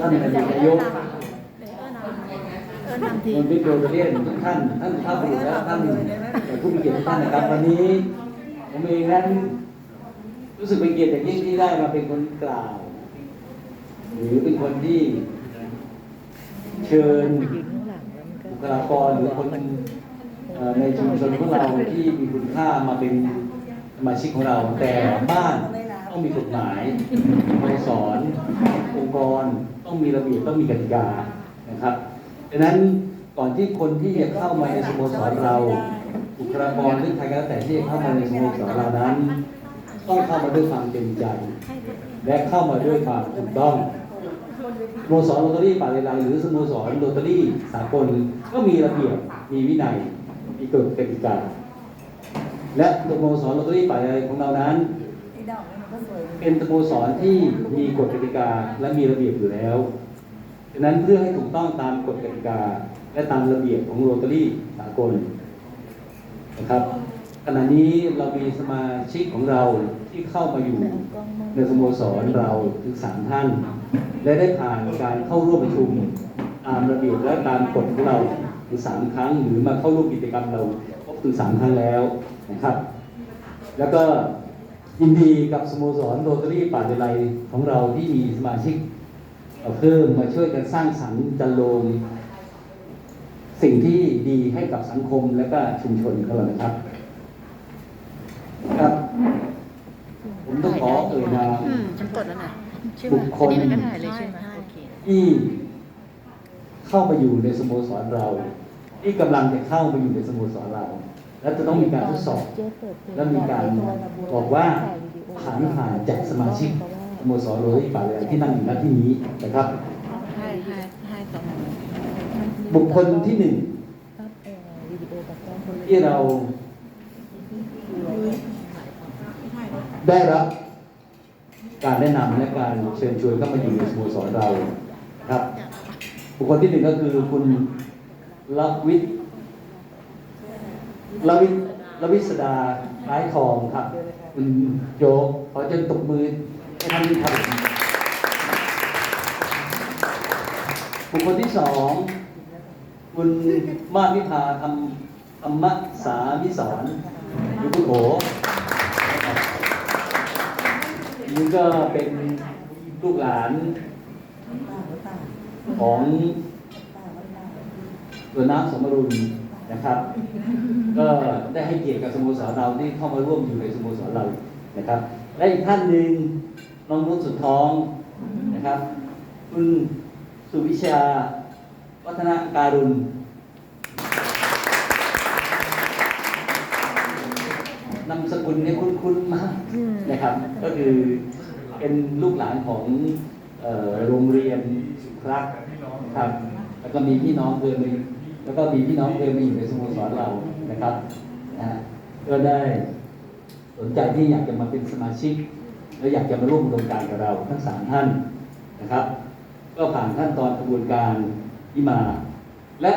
ท่านอดีตนายกเออนำทีคุณบิ๊กโรเรียนทุกท่าน ท่านข้าบุรุษและท่านผู้มีเกียรติทุกท่านนะครับวันนี้ผมเองนั้นรู้สึกเป็นเกียรติอย่างยิ่งที่ได้มาเป็นคนกล่าว หรือเป็นคนที่ เชิญบุคลากรหรือคนในชุมชนของเราที่มีคุณค่ามาเป็นสมาชิกของเราแต่บ้าน ต้องมีกฎหมายสโมสรองค์กร ต้องมีระเบียบต้องมีกติกานะครับดังนั้นก่อนที่คนที่จะเข้ามาในสโมสรเราบุคลากรหรือใครก็แล้วแต่ที่จะเข้ามาในสโมสรเรานั้น ต้องเข้ามาด้วยความเต็มใจ และเข้ามาด้วยความถูกต้องสโมสรโรตารี่ป่าเลไลหรือสโมสรโรตารี่สากลก็มีระเบียบมีวินัยมีกฎกติกาและสโมสรโรตารี่ป่าเลไลของเรานั้น เป็นสโมสรที่มีกฎกติกาและมีระเบียบอยู่แล้วดังนั้นเพื่อให้ถูกต้องตามกฎกติกา และตามระเบียบของโรตารี่สากลนะครับขณะนี้เรามีสมาชิกของเราที่เข้ามาอยู่ในสโมสรเราถึงสามท่าน และได้ผ่านการเข้าร่วมประชุมตามระเบียบและตามกฎของเราถึงสามครั้ง หรือมาเข้าร่วมกิจกรรมเราครบถึงสามครั้งแล้วนะครับ แล้วก็ ยินดีกับสโมสรโรตารี่ป่าเดลัยของเราที่มีสมาชิกเพิ่มมาช่วยกันสร้างสรรค์จันโลงสิ่งที่ดีให้กับสังคมและก็ชุมชนของเรานะครับ ครับ ผมต้องขอเอ่ยนามฉันกดแล้วนะบุคคลที่เข้ามาอยู่ในสโมสรเรา ที่กำลังจะเข้ามาอยู่ในสโมสรเรา และจะต้องมีการทดสอบ และมีการบอกว่าผ่านไม่ผ่านจากสมาชิกสโมสรโรยป่าเลยที่นั่งอยู่ณที่นี้นะครับบุคคลที่หนึ่งที่เราได้รับการแนะนำและการเชิญชวนเข้ามาอยู่ในสโมสรเราครับ บุคคลที่หนึ่งก็คือคุณลวิทย์ ลวิลวิสดาคล้ายทองครับคุณโยขอเชิญตบมือให้ท่านนี้ครับบุคคลที่สองคุณมาศวิภาธรรมธรรมสามิสอนหรือคุณโขนี่ก็เป็นลูกหลานของตัวน้ำสมรุน นะครับ ก็ได้ให้เกียรติกับสโมสรเราที่เข้ามาร่วมอยู่ในสโมสรเรานะครับ และอีกท่านหนึ่งน้องนุ่นสุดท้องนะครับ คุณสุวิชา วัฒนการุณนามสกุลเนี่ยคุ้นๆมากนะครับ ก็คือเป็นลูกหลานของเอ่อโรงเรียนสุขรักษ์ครับ แล้วก็มีพี่น้องเคยมา แล้วก็มีพี่น้องเคยมาอยู่ในสโมสรเรานะครับนะก็ได้สนใจที่อยากจะมาเป็นสมาชิก และอยากจะมาร่วมโครงการกับเราทั้งสามท่านนะครับ ก็ผ่านขั้นตอนกระบวนการที่มา และ